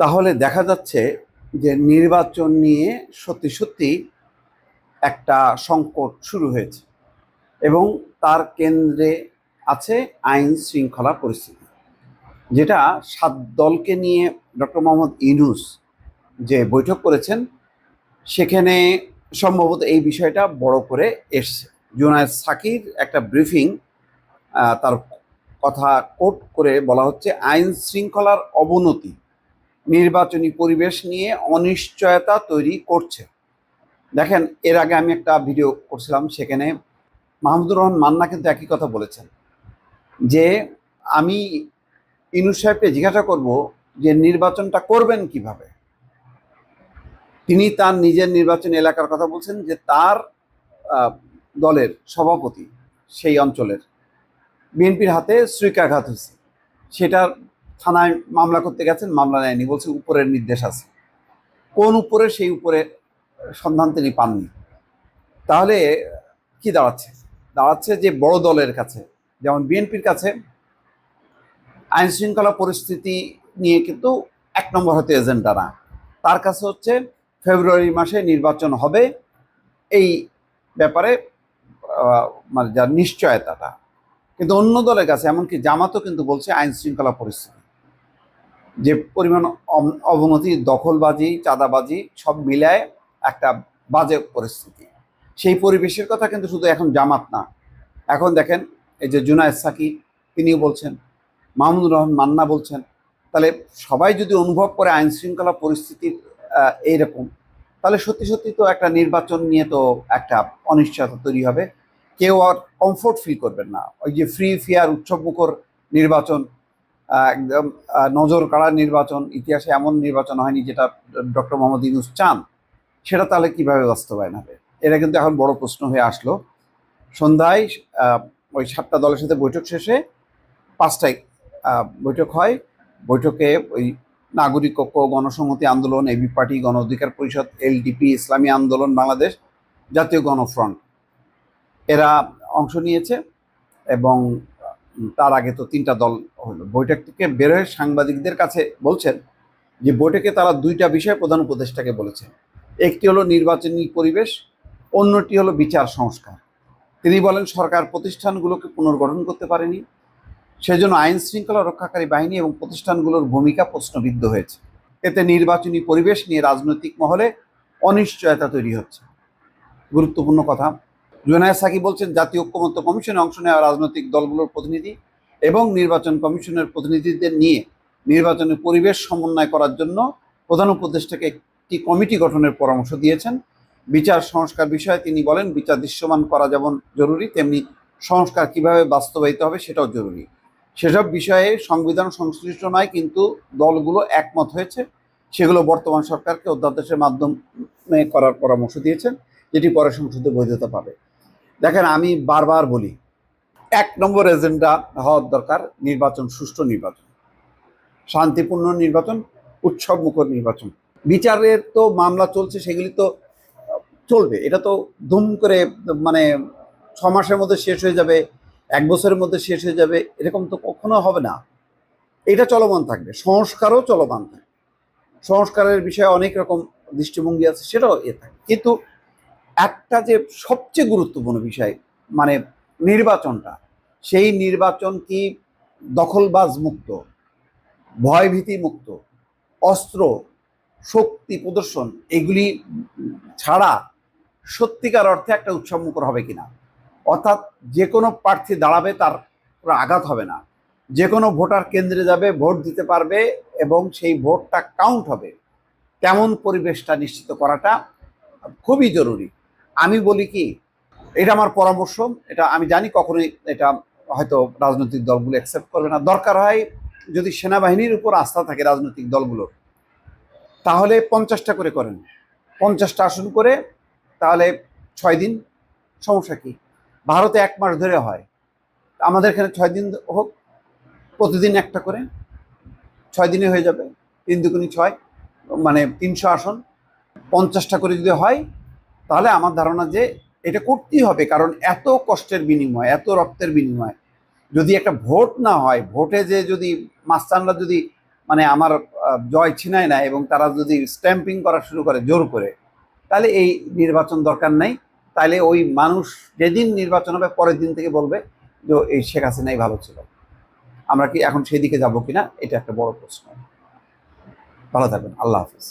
তাহলে দেখা যাচ্ছে যে নির্বাচন নিয়ে সত্যি সত্যি একটা সংকট শুরু হয়েছে এবং তার কেন্দ্রে আছে আইন শৃঙ্খলা পরিস্থিতি, যেটা সাত দলকে নিয়ে ডক্টর মোহাম্মদ ইনুস যে বৈঠক করেছেন, সেখানে সম্ভবত এই বিষয়টা বড় করে এসছে। জুনায়দ সাকির একটা ব্রিফিং তার কথা কোট করে বলা হচ্ছে আইন শৃঙ্খলার অবনতি। নির্বাচনী পরিবেশ নিয়ে অনিশ্চয়তা তৈরি করছে। দেখেন, এর আগে আমি একটা ভিডিও করছিলাম, সেখানে মাহমুদুর রহমান মান্না কিন্তু একই কথা বলেছেন যে, আমি ইনু সাহেবকে জিজ্ঞাসা করব যে, নির্বাচনটা করবেন কীভাবে? তিনি তার নিজের নির্বাচনী এলাকার কথা বলছেন যে, তার দলের সভাপতি সেই অঞ্চলের। বিএনপির হাতে শ্রীকাঘাত হয়েছে। সেটার থানায় মামলা করতে গেছেন, মামলা নেয়নি, বলছে উপরের নির্দেশ আছে। কোন উপরে, সেই উপরে সন্ধান তিনি পাননি। তাহলে কি দাঁড়াচ্ছে? দাঁড়াচ্ছে যে বড় দলের কাছে, যেমন বিএনপির কাছে, আইন শৃঙ্খলা পরিস্থিতি নিয়ে কিন্তু এক নম্বর হতে এজেন্ডা না। তার কাছে হচ্ছে ফেব্রুয়ারি মাসে নির্বাচন হবে, এই ব্যাপারে মানে যার নিশ্চয়তাটা। কিন্তু অন্য দলের কাছে, এমনকি জামাতও কিন্তু বলছে আইন শৃঙ্খলা পরিস্থিতি। যে পরিমাণ অবনতি, দখলবাজি, চাঁদাবাজি, সব মিলায় একটা বাজে পরিস্থিতি। সেই পরিবেশের কথা কিন্তু শুধু এখন জামাত না। এখন দেখেন, এই যে জুনায়দ সাকি, তিনিও বলছেন, মাহমুদুর রহমান মান্না বলছেন, তাহলে সবাই যদি অনুভব করে আইন শৃঙ্খলা পরিস্থিতির এইরকম, তাহলে সত্যি সত্যি তো একটা নির্বাচন নিয়ে তো একটা অনিশ্চয়তা তৈরি হবে। কেউ আর কমফোর্ট ফিল করবেন না। ওই যে ফ্রি ফেয়ার উৎসবমুখর নির্বাচন একদম নজর কাড়া নির্বাচন, ইতিহাসে এমন নির্বাচন হয়নি যেটা ডক্টর মোহাম্মদ ইউনুস চান। সেটা তাহলে কীভাবে বাস্তবায়ন হবে? এটা কিন্তু এখন বড় প্রশ্ন হয়ে আসলো। সন্ধ্যায় ওই সাতটা দলের সাথে বৈঠক শেষে পাঁচটায় বৈঠক হয়। বৈঠকে ওই নাগরিক ঐক্য, গণসংহতি আন্দোলন, এবি পার্টি, গণ অধিকার পরিষদ, এলডিপি, ইসলামী আন্দোলন, বাংলাদেশ জাতীয় গণফ্রন্ট। এরা অংশ নিয়েছে এবং তার আগে তো তিনটা দল হলো। বৈঠক থেকে বেরোয় সাংবাদিকদের কাছে বলছেন যে বৈঠকে তারা দুইটা বিষয় প্রধান উপদেষ্টাকে বলেছেন। একটি হলো নির্বাচনী পরিবেশ, অন্যটি হলো বিচার সংস্কার। তিনি বলেন, সরকার প্রতিষ্ঠানগুলোকে পুনর্গঠন করতে পারেনি, সেজন্য আইন শৃঙ্খলা রক্ষাকারী বাহিনী এবং প্রতিষ্ঠানগুলোর ভূমিকা প্রশ্নবিদ্ধ হয়েছে। এতে নির্বাচনী পরিবেশ নিয়ে রাজনৈতিক মহলে অনিশ্চয়তা তৈরি হচ্ছে। গুরুত্বপূর্ণ কথা জুনায়দ সাকি বলছেন, জাতীয় ঐক্যমত্য কমিশনে অংশ নেওয়া রাজনৈতিক দলগুলোর প্রতিনিধি এবং নির্বাচন কমিশনের প্রতিনিধিদের নিয়ে নির্বাচনের পরিবেশ সমন্বয় করার জন্য প্রধান উপদেষ্টাকে একটি কমিটি গঠনের পরামর্শ দিয়েছেন। বিচার সংস্কার বিষয়ে তিনি বলেন, বিচার দৃশ্যমান করা যেমন জরুরি, তেমনি সংস্কার কীভাবে বাস্তবায়িত হবে সেটাও জরুরি। সেসব বিষয়ে সংবিধান সংশ্লিষ্ট নয়, কিন্তু দলগুলো একমত হয়েছে। সেগুলো বর্তমান সরকারকে অধ্যাদেশের মাধ্যমে করার পরামর্শ দিয়েছেন, যেটি পরে সংসদে বৈধতা পাবে। দেখেন, আমি বারবার বলি, এক নম্বর এজেন্ডা হওয়ার দরকার নির্বাচন, সুষ্ঠু নির্বাচন। শান্তিপূর্ণ নির্বাচন উৎসব মুখর নির্বাচন। বিচারের তো মামলা চলছে, সেগুলি তো চলবে। এটা তো ধুম করে মানে ছ মাসের মধ্যে শেষ হয়ে যাবে, এক বছরের মধ্যে শেষ হয়ে যাবে, এরকম তো কখনো হবে না। এটা চলমান থাকবে, সংস্কারও চলমান থাকবে। সংস্কারের বিষয়ে অনেক রকম দৃষ্টিভঙ্গি আছে, সেটাও এ থাকে কিন্তু একটা যে সবচেয়ে গুরুত্বপূর্ণ বিষয় মানে নির্বাচনটা, সেই নির্বাচন কি দখলবাজ মুক্ত, ভয়ভীতি মুক্ত, অস্ত্র, শক্তি প্রদর্শন, এগুলি ছাড়া সত্যিকার অর্থে একটা উৎসবমুখর হবে কিনা? অর্থাৎ যে কোনো প্রার্থী দাঁড়াবে তার আঘাত হবে না। যে কোনো ভোটার কেন্দ্রে যাবে, ভোট দিতে পারবে এবং সেই ভোটটা কাউন্ট হবে। তেমন পরিবেশটা নিশ্চিত করাটা খুবই জরুরি। আমি বলি কি, এটা আমার পরামর্শ, এটা আমি জানি কখনোই এটা হয়তো রাজনৈতিক দলগুলো অ্যাকসেপ্ট করবে না। দরকার হয় যদি সেনাবাহিনীর উপর আস্থা থাকে রাজনৈতিক দলগুলোর, তাহলে পঞ্চাশটা করে করেন। পঞ্চাশটা আসন করে তাহলে ছয় দিন, সমস্যা কি? ভারতে এক মাস ধরে হয়। আমাদের এখানে ছয় দিন হোক, প্রতিদিন একটা করে, ছয় দিনে হয়ে যাবে। তিন দুগুনি ছয় মানে তিনশো আসন। পঞ্চাশটা করে যদি হয় তাহলে আমার ধারণা যে এটা করতেই হবে, কারণ এত কষ্টের বিনিময়, এত রক্তের বিনিময়। যদি একটা ভোট না হয়, ভোটে যে যদি মাস্তানরা যদি মানে আমার জয় ছিনায় না এবং তারা যদি স্ট্যাম্পিং করা শুরু করে জোর করে, তাহলে এই নির্বাচন দরকার নাই। তাহলে ওই মানুষ যেদিন নির্বাচন হবে, পরের দিন থেকে বলবে যে, এই শেখ হাসিনাই ভালো ছিল। আমরা কি এখন সেই দিকে যাব কিনা? এটা একটা বড় প্রশ্ন। ভালো থাকবেন। আল্লাহ হাফিজ।